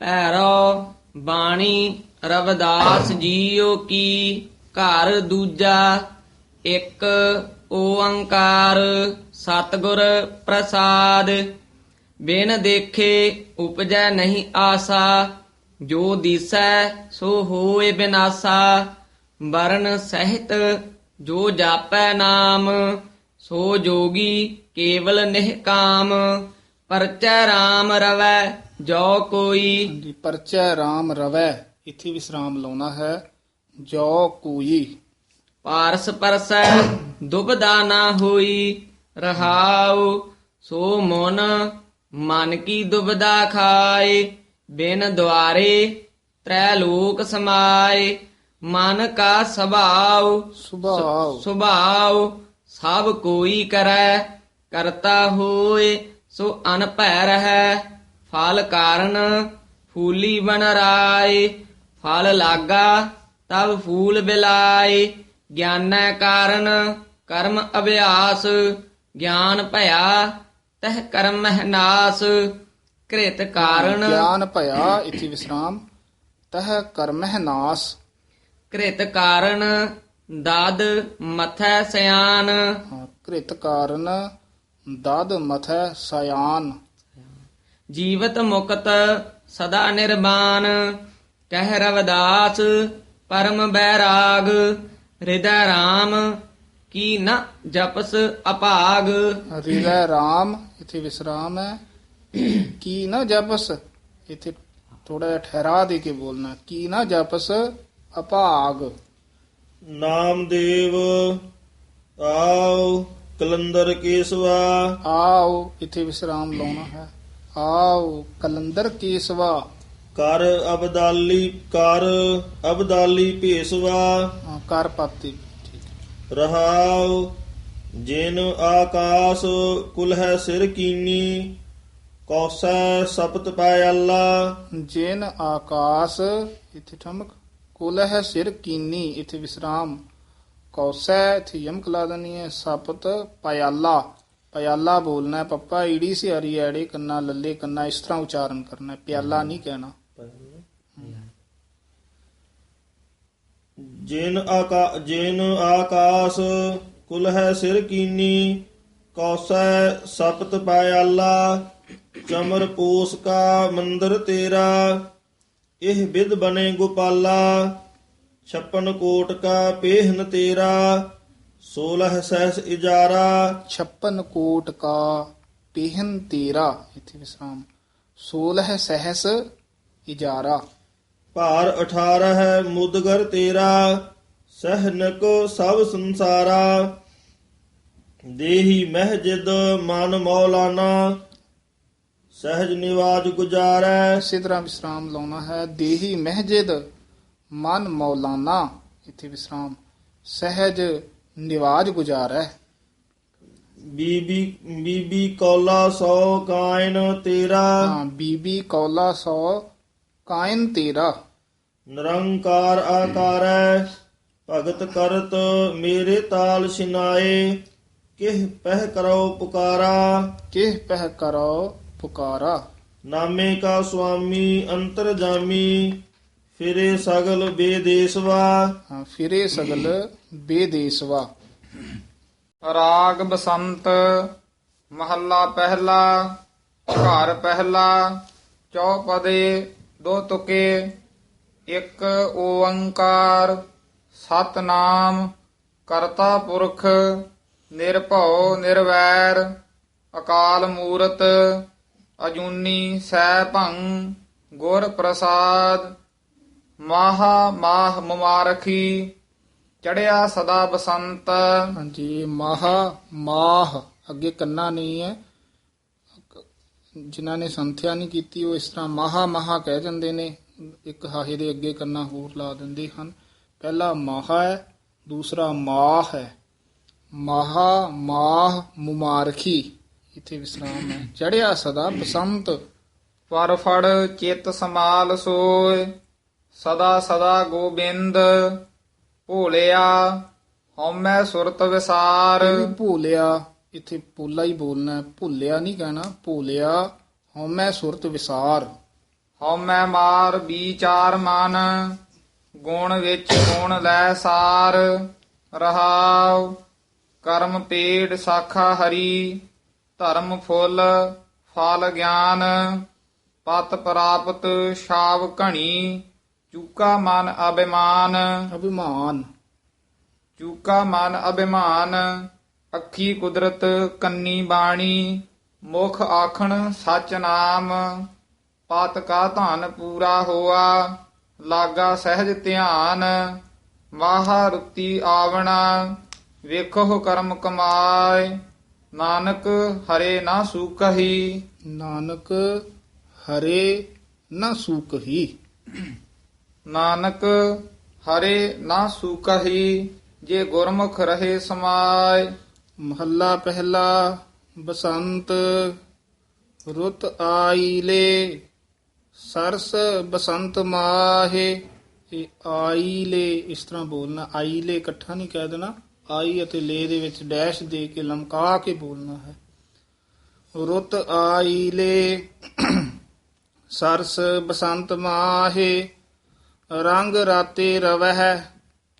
ਭੈਰੋ ਬਾਣੀ ਰਵਦਾਸ ਜੀਓ ਕੀ, ਘਰ ਦੂਜਾ ਇੱਕ ਓੰਕਾਰ, ਸਤਿਗੁਰ ਪ੍ਰਸਾਦ। ਬਿਨ ਦੇਖੇ ਉਪਜੈ ਨਹੀਂ ਆਸਾ, ਜੋ ਦੀਸੈ ਸੋ ਹੋਏ ਬਿਨਾਸਾ। ਵਰਨ ਸਹਿਤ ਜੋ ਜਾਪੈ ਨਾਮ, ਸੋ ਜੋਗੀ ਕੇਵਲ ਨਿਹਕਾਮ ਪਰਚੈ RAM ਰਵੈ ਜੋ ਕੋਈ। ਹਾਂਜੀ ਪਰਚੈ RAM ਰਵੈ ਇੱਥੇ ਵਿਸਰਾਮ ਲਾਉਣਾ ਹੈ ਜੋ ਕੋਈ। ਪਾਰਸ ਪਰਸੈ ਦੁਬਦਾ ਨਾ ਹੋਈ ਰਹਾਉ ਸੋ ਮਨ ਮਨ ਕੀ ਦੁਬਦਾ ਖਾਏ ਬਿਨ ਦੁਆਰੇ ਤ੍ਰੈ ਲੋਕ ਸਮਾਏ ਮਨ ਕਾ ਸੁਭਾਉ ਸੁਭਾਵ ਸੁਭਾਉ ਸਭ ਕੋਈ ਕਰੈ ਕਰਤਾ ਹੋਏ ਸੋ ਅਨਭੈ ਰਹੈ ਫਲ ਕਾਰਨ ਫੂਲੀ ਬਨ ਰਾਏ ਫਲ ਲਾਗਾ ਤਬ ਫੂਲ ਬਿਲਾਏ ਗਿਆਨੈ ਕਾਰਨ ਕਰਮ ਅਭਿਆਸ ਗਿਆਨ ਭਇਆ ਤਹ ਕਰਮ ਮਹਿ ਨਾਸ ਕ੍ਰਿਤ ਕਾਰਨ ਗਿਆਨ ਭਇਆ ਇੱਥੇ ਵਿਸਰਾਮ ਤਹ ਕਰਮਹਿ ਨਾਸ। ਕ੍ਰਿਤ ਕਾਰਨ ਦਦ ਮਥੈ ਸਿਆਨ। ਕ੍ਰਿਤ ਕਾਰਨ ਦਦ ਮਥੈ ਸਯਾਨ। ਜੀਵਤ ਮੁਕਤ ਸਦਾ ਨਿਰਵਾਨ ਕਹਿ ਰਵਦਾਸ ਪਰਮ ਬੈਰਾਗ ਹਿਰਦੈ RAM ਕੀ ਨ ਜਪਸ ਅਭਾਗ ਰਿਵੈ RAM ਇੱਥੇ ਵਿਸਰਾਮ ਹੈ। ਕੀ ਨਾ ਜਪਸ ਇੱਥੇ ਥੋੜਾ ਠਹਿਰਾ ਦੇ ਕੇ ਬੋਲਣਾ ਕੀ ਨਾ ਜਪਸ ਅਭਾਗ ਨਾਮਦੇਵ ਆਓ। ਕਲੰਦਰ ਕੇਸਵਾ। ਆਓ ਇੱਥੇ ਵਿਸਰਾਮ ਲਾਉਣਾ ਹੈ। ਆਓ ਕਲੰਦਰ ਕੇਸਵਾ। ਕਰ ਅਬਦਾਲੀ ਕਰ ਅਬਦਾਲੀ ਭੇਸਵਾ। ਹਾਂ, ਕਰ ਪਾਤੀ। ਰਹਾਉ ਜਿਨ ਆਕਾਸ ਕੁਲ ਹੈ ਸਿਰ ਕੀਨੀ ਕੌਸੈ ਸਪਤ ਪਾਇ ਅੱਲਾ। ਜਿਨ ਆਕਾਸ ਇੱਥੇ ਠਮਕ ਕੁਲ ਹੈ ਸਿਰ ਕੀਨੀ ਇੱਥੇ ਵਿਸਰਾਮ। ਕੌਸੈ ਇੱਥੇ ਯਮਕ ਲਾ ਦੇਣੀ ਹੈ, ਸਪਤ ਪਿਆਲਾ ਪਿਆਲਾ ਬੋਲਣਾ ਪੱਪਾ, ਈੜੀ ਸਿਆਰੀ ਐੜੇ ਕੰਨਾ ਲੱਲੇ ਕੰਨਾ, ਇਸ ਤਰ੍ਹਾਂ ਉਚਾਰਨ ਕਰਨਾ ਪਿਆਲਾ ਨਹੀਂ ਕਹਿਣਾ। ਜਿਨ ਆਕਾ, ਜਿਨ ਆਕਾਸ ਕੁਲ ਹੈ ਸਿਰ ਕੀਨੀ, ਕੌਸੈ ਸਪਤ ਪਾਇ ਚਮਰ ਪੂਸ ਕਾ ਮੰਦਰ ਤੇਰਾ, ਇਹ ਵਿਦ ਬਨੇ ਗੋਪਾਲਾ। ਛਪਨ ਕੋਟ ਕਾ ਪੇਹਨ ਤੇਰਾ 16 ਸਹਿਸ ਇਜਾਰਾ। 56 ਕੋਟ ਕਾ ਪਹਿਨ ਤੇਰਾ ਇੱਥੇ ਵਿਸਰਾਮ। 16 ਸਹਿਸ ਇਜਾਰਾ। ਭਾਰ 18 ਹੈ ਮੁਦਗਰ ਤੇਰਾ ਸਹਿਨਕ ਸਭ ਸੰਸਾਰਾ। ਦੇਹੀ ਮਹਿਜਿਦ ਮਨ ਮੌਲਾਨਾ ਸਹਿਜ ਨਿਵਾਜ ਗੁਜਾਰੈ। ਇਸੇ ਤਰ੍ਹਾਂ ਵਿਸਰਾਮ ਲਾਉਣਾ ਹੈ ਦੇਹੀ ਮਹਿਜਿਦ ਮਨ ਮੌਲਾਨਾ। ਇੱਥੇ ਵਿਸਰਾਮ। ਸਹਿਜ ਨਿਵਾਜ ਗੁਜ਼ਾਰੈ। ਬੀਬੀ ਬੀਬੀ ਕੌਲਾ ਸੋ ਕਾਇਨ ਤੇਰਾ। ਹਾਂ ਬੀਬੀ ਕੌਲਾ ਸੋ ਕਾਇਨ ਤੇਰਾ। ਨਿਰੰਕਾਰ ਆਕਾਰੈ ਭਗਤ ਕਰਤ ਮੇਰੇ ਤਾਲ ਸਿਨਾਏ ਕਿਹ ਪਹਿ ਕਰੋ ਪੁਕਾਰਾ। ਕਿਹ ਪਹਿ ਕਰੋ ਪੁਕਾਰਾ। ਨਾਮੇ ਕਾ ਸੁਆਮੀ ਅੰਤਰਜਾਮੀ ਫਿਰੇ ਸਗਲ ਬੇਦੇਸਵਾ। ਹਾਂ, ਫਿਰੇ ਸਗਲ ਬੇਦੇਸਵਾ। ਰਾਗ ਬਸੰਤ, ਮਹੱਲਾ ਪਹਿਲਾ, ਘਰ ਪਹਿਲਾ, ਚੌਪਦੇ ਦੋ ਤੁਕੇ, ਇੱਕ ਓੰਕਾਰ, ਸਤਨਾਮ, ਕਰਤਾ ਪੁਰਖ, ਨਿਰਭਉ, ਨਿਰਵੈਰ, ਅਕਾਲ ਮੂਰਤ, ਅਜੂਨੀ ਸੈ ਭੰ ਗੁਰ ਪ੍ਰਸਾਦ ਮਾਹਾ ਮਾਹ ਮੁਬਾਰਖੀ ਚੜਿਆ ਸਦਾ ਬਸੰਤ। ਹਾਂਜੀ ਮਾਹਾ ਮਾਹ ਅੱਗੇ ਕੰਨਾ ਨਹੀਂ ਹੈ। ਜਿਨ੍ਹਾਂ ਨੇ ਸੰਥਿਆ ਨਹੀਂ ਕੀਤੀ ਉਹ ਇਸ ਤਰ੍ਹਾਂ ਮਾਹਾ ਮਾਹਾ ਕਹਿ ਜਾਂਦੇ ਨੇ। ਇੱਕ ਹਾਹੇ ਦੇ ਅੱਗੇ ਕੰਨਾ ਹੋਰ ਲਾ ਦਿੰਦੇ ਹਨ। ਪਹਿਲਾ ਮਾਹਾ ਹੈ ਦੂਸਰਾ ਮਾਹ ਹੈ। ਮਾਹਾ ਮਾਹ ਮੁਮਾਰਖੀ ਇੱਥੇ ਵਿਸਰਾਮ ਹੈ। ਚੜਿਆ ਸਦਾ ਬਸੰਤ। ਪਰ ਫੜ ਚਿਤ ਸਮਾਲ ਸੋਏ। ਸਦਾ ਸਦਾ ਗੋਬਿੰਦ ਭੋਲਿਆ ਹਉਮੈ ਸੁਰਤ ਵਿਸਾਰ। ਇਹ ਵੀ ਭੂਲਿਆ ਇੱਥੇ ਪੋਲਾ ਹੀ ਬੋਲਣਾ ਹੈ। ਭੁੱਲਿਆ ਨਹੀਂ ਕਹਿਣਾ ਭੂਲਿਆ ਹਉਮੈ ਸੁਰਤ ਵਿਸਾਰ। ਹਉਮੈ ਮਾਰ ਵਿਚਾਰ ਮਨ ਗੁਣ ਵਿੱਚ ਗੁਣ ਲੈ ਸਾਰ। ਰਹਾਉ ਕਰਮ ਪੇੜ ਸਾਖਾ ਹਰੀ ਧਰਮ ਫੁੱਲ ਫਲ ਗਿਆਨ। ਪਤ ਪ੍ਰਾਪਤ ਛਾਵ ਘਣੀ ਚੂਕਾ ਮਨ ਅਭਿਮਾਨ। ਅਭਿਮਾਨ। ਚੂਕਾ ਮਨ ਅਭਿਮਾਨ ਅੱਖੀ ਕੁਦਰਤ ਕੰਨੀ ਬਾਣੀ ਮੁਖ ਆਖਣ ਸਚ ਨਾਮ ਪਤ ਕਾ ਧਨ ਪੂਰਾ ਹੋਆ ਲਾਗਾ ਸਹਿਜ ਧਿਆਨ ਵਾਹਾ ਰੁਤੀ ਆਵਣਾ ਵੇਖੋ ਕਰਮ ਕਮਾਏ ਨਾਨਕ ਹਰੇ ਨਾ ਸੂਕਹੀ ਨਾਨਕ ਹਰੇ ਨ ਸੂਕਹੀ ਨਾਨਕ ਹਰੇ ਨਾ ਸੂਕਹੀ, ਜੇ ਗੁਰਮੁਖ ਰਹੇ ਸਮਾਏ। ਮਹੱਲਾ ਪਹਿਲਾ, ਬਸੰਤ, ਰੁੱਤ ਆਈਲੇ ਸਰਸ ਬਸੰਤ ਮਾਹੇ, ਇਹ ਆਈਲੇ ਇਸ ਤਰ੍ਹਾਂ ਬੋਲਣਾ ਆਈਲੇ ਇਕੱਠਾ ਨਹੀਂ ਕਹਿ ਦੇਣਾ। ਆਈ ਅਤੇ ਲੇ ਦੇ ਵਿੱਚ ਡੈਸ਼ ਦੇ ਕੇ ਲਮਕਾ ਕੇ ਬੋਲਣਾ ਹੈ। ਰੁੱਤ ਆਈਲੇ ਸਰਸ ਬਸੰਤ ਮਾਹੇ ਰੰਗ ਰਾਤੇ ਰਵਹਿ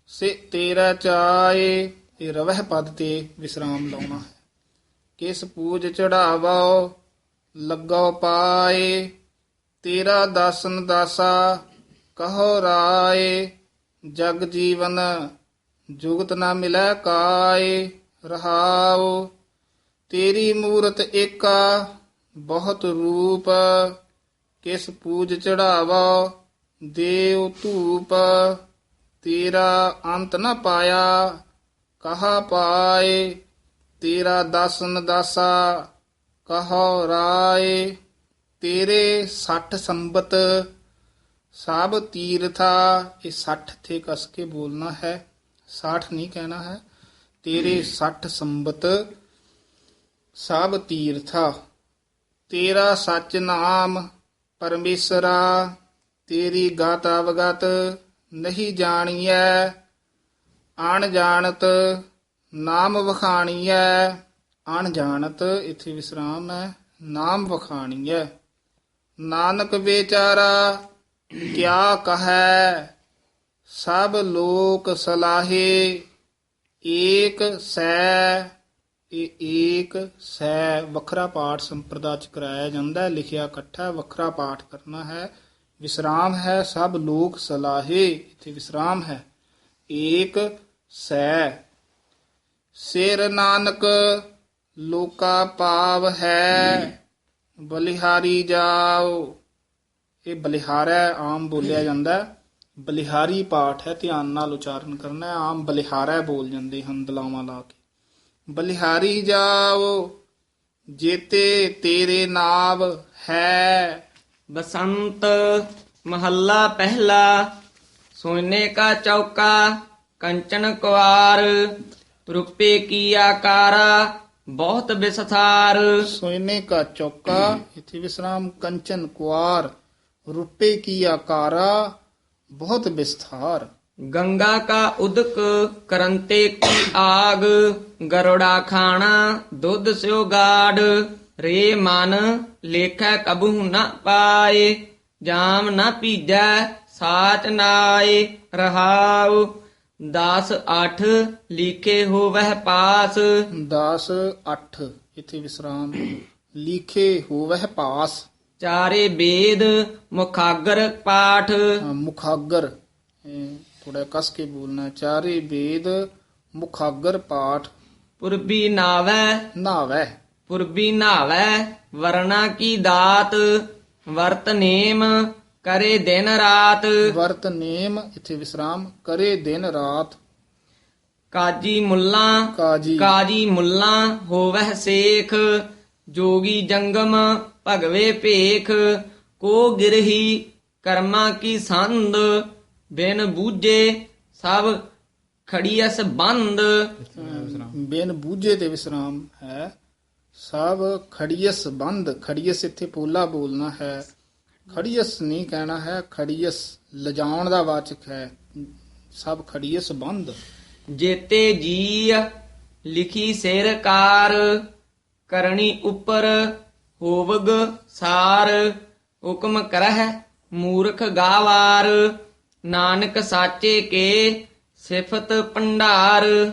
ਸੇ ਤੇਰਾ ਚਾਏ। ਇਹ ਰਵਹਿ ਪਦ ਤੇ ਵਿਸਰਾਮ ਲਾਉਣਾ ਹੈ। ਕਿਸ ਪੂਜ ਚੜਾਵਾਓ ਲੱਗੋ ਪਾਏ। ਤੇਰਾ ਦਾਸਨ ਦਾਸਾ, ਕਹੋ ਰਾਏ। ਜਗ ਜੀਵਨ, ਜੁਗਤ ਨਾ ਮਿਲੈ ਕਾਏ। ਰਹਾਉ, ਤੇਰੀ ਮੂਰਤ ਏਕਾ, ਬਹੁਤ ਰੂਪ। ਕਿਸ ਪੂਜ ਚੜਾਵਾ ਦੇਵ ਧੂਪ ਤੇਰਾ ਅੰਤ ਨ ਪਾਇਆ ਕਹਾ ਪਾਏ ਤੇਰਾ ਦਾਸਨ ਦਾਸਾ ਕਹੋ ਰਾਏ ਤੇਰੇ 60 ਸੰਬਤ ਸਭ ਤੀਰਥਾ ਇਹ 60 ਥੇ ਕਸ ਕੇ ਬੋਲਣਾ ਹੈ 60 ਨਹੀਂ ਕਹਿਣਾ ਹੈ ਤੇਰੇ 60 ਸੰਬਤ ਸਭ ਤੀਰਥਾ ਤੇਰਾ ਸੱਚ ਨਾਮ ਪਰਮੇਸ਼ਰਾ ਤੇਰੀ ਗਤ ਅਵਗਤ ਨਹੀਂ ਜਾਣੀਐ ਅਣ ਜਾਣਤ ਨਾਮ ਵਖਾਣੀਐ। ਅਣ ਜਾਣਤ ਇੱਥੇ ਵਿਸਰਾਮ ਹੈ, ਨਾਮ ਵਖਾਣੀਐ। ਨਾਨਕ ਵਿਚਾਰਾ ਕਿਆ ਕਹੈ, ਸਭ ਲੋਕ ਸਲਾਹੇ, ਏਕ ਸੈ, ਇਹ ਏਕ ਸੈ। ਵੱਖਰਾ ਪਾਠ ਸੰਪਰਦਾ ਚ ਕਰਾਇਆ ਜਾਂਦਾ ਹੈ, ਲਿਖਿਆ ਇਕੱਠਾ ਵੱਖਰਾ ਪਾਠ ਕਰਨਾ ਹੈ। ਵਿਸਰਾਮ ਹੈ ਸਭ ਲੋਕ ਸਲਾਹੇ, ਇੱਥੇ ਵਿਸਰਾਮ ਹੈ। ਏਕ ਸੈ। ਸਿਰ ਨਾਨਕ ਲੋਕਾ ਪਾਵ ਹੈ, ਬਲਿਹਾਰੀ ਜਾਓ। ਇਹ ਬਲਿਹਾਰਾ ਆਮ ਬੋਲਿਆ ਜਾਂਦਾ ਬਲਿਹਾਰੀ ਪਾਠ ਹੈ, ਧਿਆਨ ਨਾਲ ਉਚਾਰਨ ਕਰਨਾ ਆਮ ਬਲਿਹਾਰਾ ਬੋਲ ਜਾਂਦੇ ਹਨ ਦਲਾਵਾਂ ਲਾ ਕੇ। ਬਲਿਹਾਰੀ ਜਾਓ, ਜੇਤੇ ਤੇਰੇ ਨਾਮ ਹੈ। ਬਸੰਤ ਮਹੱਲਾ ਪਹਿਲਾ ਸੋਨੇ ਕਾ ਚੌਕਾ ਕੰਚਨ ਕੁਆਰ ਰੁਪਏ ਕੀ ਆਕਾਰਾ ਬਹੁਤ ਵਿਸਥਾਰ ਸੋਨੇ ਕਾ ਚੌਕਾ ਇਥੇ ਵਿਸਰਾਮ ਕੰਚਨ ਕੁਆਰ ਰੁਪਏ ਕੀ ਆਕਾਰਾ ਬਹੁਤ ਵਿਸਥਾਰ ਗੰਗਾ ਕਾ ਉਦਕ ਕਰੰਤੇ ਕੀ ਆਗ ਗਰੋੜਾ ਖਾਣਾ ਦੁੱਧ ਸਿਓ ਗਾੜ। ਰੇ ਮਨ ਲੇਖੈ ਕਬੂ ਨ ਪਾਏ ਜਾਮ ਨ ਪੀਜੈ ਸਾਚ ਨਾਏ ਰਹਾਉ। 10 8 ਲਿਖੇ ਹੋਵਹਿ ਪਾਸ। 10 8 ਇਥੇ ਵਿਸਰਾਮ। ਲਿਖੇ ਹੋਵਹਿ ਪਾਸ। ਚਾਰੇ ਵੇਦ ਮੁਖਾਗਰ ਪਾਠ। ਮੁਖਾਗਰ। ਥੋੜਾ ਕਸ ਕੇ ਬੋਲਣਾ। ਚਾਰੇ ਵੇਦ ਮੁਖਾਗਰ ਪਾਠ। ਪੁਰਬੀ ਨਾਵੈ। ਨਾਵੈ। ਪੁਰਬੀ ਨਾਵੈ ਵਰਣਾ ਕੀ ਦਾਤ ਵਰਤ ਨੇਮ ਕਰੇ ਦਿਨ ਰਾਤ। ਵਰਤ ਨੇਮ ਇਥੇ ਵਿਸਰਾਮ ਕਰੇ ਦਿਨ ਰਾਤ। ਕਾਜੀ ਮੁੱਲਾ ਕਾਜੀ। ਕਾਜੀ ਮੁੱਲਾ ਹੋਵਹਿ ਸੇਖ। ਜੋਗੀ ਜੰਗਮ ਭਗਵੇ ਭੇਖ। ਕੋ ਗਿਰਹੀ ਕਰਮਾ ਕੀ ਸੰਦ। ਬਿਨ ਬੂਝੇ ਸਭ ਖੜੀਐਸ ਬੰਦ। ਬਿਨ ਬੂਝੇ ਤੇ ਵਿਸਰਾਮ ਹੈ। ਸਭ ਖੜੀਅਸ ਬੰਦ, ਖੜੀਅਸ ਇੱਥੇ ਪੋਲਾ ਬੋਲਣਾ ਹੈ। ਖੜੀਅਸ ਨਹੀਂ ਕਹਿਣਾ ਹੈ, ਖੜੀਅਸ ਲਜਾਉਣ ਦਾ ਵਾਚਕ ਹੈ। ਸਭ ਖੜੀਅਸ ਬੰਦ। ਜੇਤੇ ਜੀ ਲਿਖੀ ਸਿਰ ਕਰਨੀ ਉੱਪਰ ਹੋਵਗ ਸਾਰ। ਹੁਕਮ ਕਰਹਿ ਮੂਰਖ ਗਾਵਾਰ ਨਾਨਕ ਸਾਚੇ ਕੇ ਸਿਫਤ ਭੰਡਾਰ।